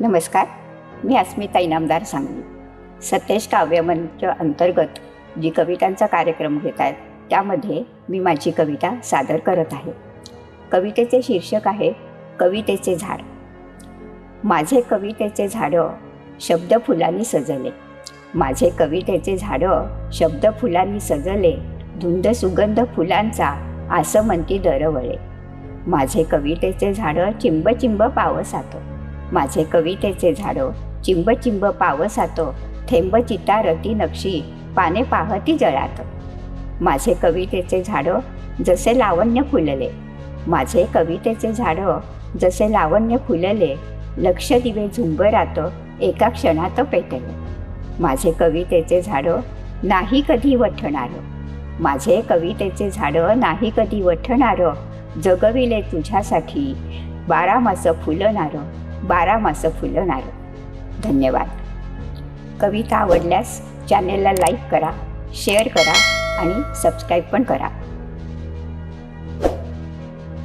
नमस्कार मी अस्मिता इनामदार सांगली. सतेश काव्यमंच अंतर्गत जी कवितांचा कार्यक्रम घेत आहेत त्यामध्ये मी माझी कविता सादर करत आहे. कवितेचे शीर्षक आहे कवितेचे झाड. माझे कवितेचे झाडं शब्द फुलांनी सजले. माझे कवितेचे झाडं शब्द फुलांनी सजले. धुंद सुगंध फुलांचा असं म्हणती दरवळे. माझे कवितेचे झाडं चिंब चिंब पावसात. माझे कवितेचे झाडं चिंब चिंब पावसातो थेंब चिता रती नक्षी पाने पाहती जळात. माझे कवितेचे झाडं जसे लावण्य फुलले. माझे कवितेचे झाडं जसे लावण्य फुलले. लक्ष दिवे झुंबरात एका क्षणात पेटले. माझे कवितेचे झाडं नाही कधी वठणारं. माझे कवितेचे झाडं नाही कधी वठणारं. जगविले तुझ्यासाठी बारामासं फुलणारं. बारा मासं फुलणारं धन्यवाद. कविता आवडल्यास चॅनेलला लाईक करा शेअर करा आणि सबस्क्राईब पण करा.